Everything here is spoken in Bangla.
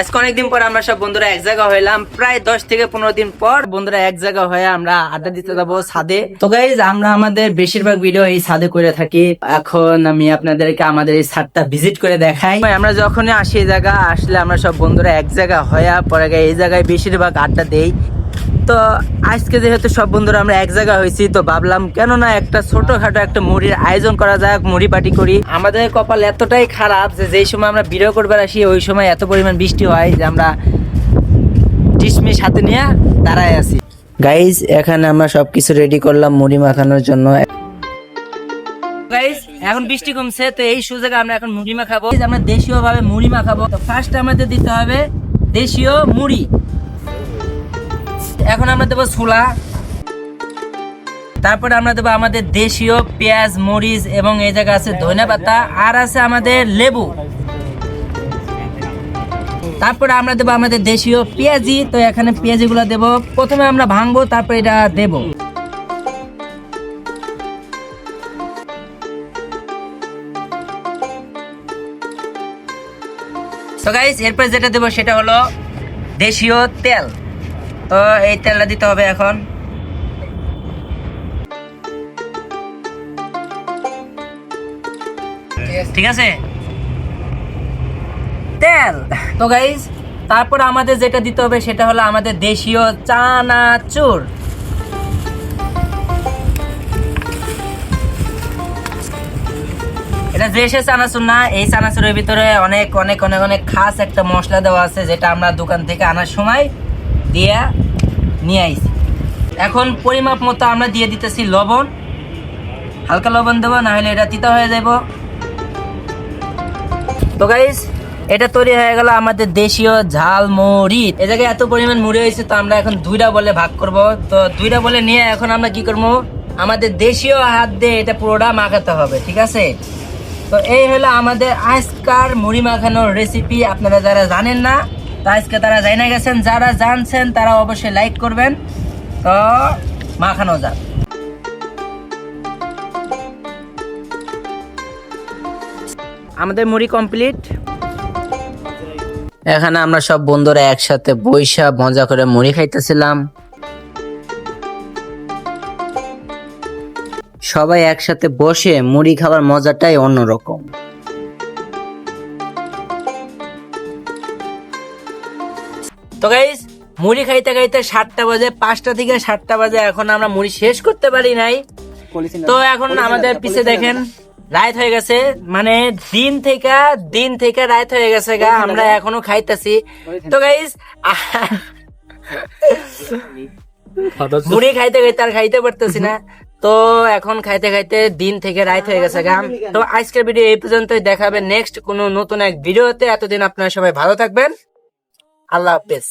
আজকে অনেকদিন পর আমরা সব বন্ধুরা এক জায়গা হইলাম। প্রায় দশ থেকে পনেরো দিন পর বন্ধুরা এক জায়গা হয়ে আমরা আড্ডা দিতে যাব ছাদে। তো গাইজ আমরা আমাদের বেশিরভাগ ভিডিও এই ছাদে করে থাকি। এখন আমি আপনাদেরকে আমাদের এই ছাদটা ভিজিট করে দেখাই। আমরা যখনই আসি এই জায়গা আসলে আমরা সব বন্ধুরা এক জায়গা হয়ে পরে এই জায়গায় বেশিরভাগ আড্ডা দেই। তো আজকে যেহেতু সব বন্ধুরা আমরা এক জায়গা হয়েছি তো ভাবলাম কেন না একটা ছোটখাটো একটা মুড়ির আয়োজন করা যাক মুড়ি পার্টি করি। আমাদের কপাল এতটাই খারাপ যে যেই সময় আমরা ভিডিও করবার আসি ওই সময় এত পরিমাণ বৃষ্টি হয় যে আমরা ডিসমিস হাতে নিয়ে দাঁড়ায় আছি। গাইজ এখানে আমরা সবকিছু রেডি করলাম মুড়ি মাখানোর জন্য। গাইজ এখন বৃষ্টি কমছে তো এই সুযোগে আমরা এখন মুড়ি মাখাবো। আমরা দেশীয় ভাবে মুড়ি মাখাবো। তো ফার্স্ট আমাদের দিতে হবে দেশীয় মুড়ি। এখন আমরা দেবো ছোলা। তারপরে আমরা দেবো আমাদের দেশীয় পেঁয়াজ, মরিচ এবং এই জায়গায় আছে ধনে পাতা আর আছে আমাদের লেবু। তারপরে আমরা দেবো আমাদের দেশীয় পেঁয়াজি। তো এখানে পেঁয়াজি গুলো দেবো। প্রথমে আমরা ভাঙবো, তারপরে এটা দেবো। তো গাইস এরপর যেটা দেবো সেটা হলো দেশীয় তেল। তো এই তেলটা দিতে হবে এখন। ঠিক আছে? তেল। তো গাইস তারপর আমাদের যেটা দিতে হবে সেটা হলো আমাদের দেশীয় চানাচুর। এটা দেশের চানাচুর না, এই চানাচুরের ভিতরে অনেক অনেক অনেক অনেক খাস একটা মশলা দেওয়া আছে যেটা আমরা দোকান থেকে আনার সময় দিয়ে নিয়ে আইছি। এখন পরিমাপ মতো আমরা দিয়ে দিতেছি লবণ। হালকা লবণ দেবো না হলে এটা তিতা হয়ে যাব তো গাইস এটা তৈরি হয়ে গেল আমাদের দেশীয় ঝাল মুড়ি এ জায়গায় এত পরিমাণ মুড়ি হয়েছে, তো আমরা এখন দুইটা বলে ভাগ করব। তো দুইটা বলে নিয়ে এখন আমরা কি করব? আমাদের দেশীয় হাত দিয়ে এটা পুরোটা মাখাতে হবে, ঠিক আছে? তো এই হলো আমাদের আজকার মুড়ি মাখানোর রেসিপি আপনারা যারা জানেন না তো আজকে তারা জানা গেছেন, যারা জানছেন তারা অবশ্যই লাইক করবেন। তো মাখানো যাক। আমাদের মুড়ি কমপ্লিট এখানে আমরা সব বন্ধুরা একসাথে বৈশা মজা করে মুড়ি খাইতেছিলাম। সবাই একসাথে বসে মুড়ি খাবার মজাটাই অন্যরকম। তো গাইজ মুড়ি খাইতে খাইতে সাতটা বাজে পাঁচটা থেকে সাতটা বাজে এখন আমরা মুড়ি শেষ করতে পারি নাই। তো এখন আমাদের পিছে দেখেন রাত হয়ে গেছে। মানে দিন থেকে দিন থেকে রাত হয়ে গেছে গা আমরা এখনও খাইতেছি। তো গাইজ মুড়ি খাইতে খাইতে আর খাইতে পারতেছি না। তো এখন খাইতে খাইতে দিন থেকে রাত হয়ে গেছে গা। তো আজকের ভিডিও এই পর্যন্তই। দেখাবে নেক্সট কোনো নতুন এক ভিডিওতে এতদিন আপনারা সবাই ভালো থাকবেন। আল্লাহ হাফেজ।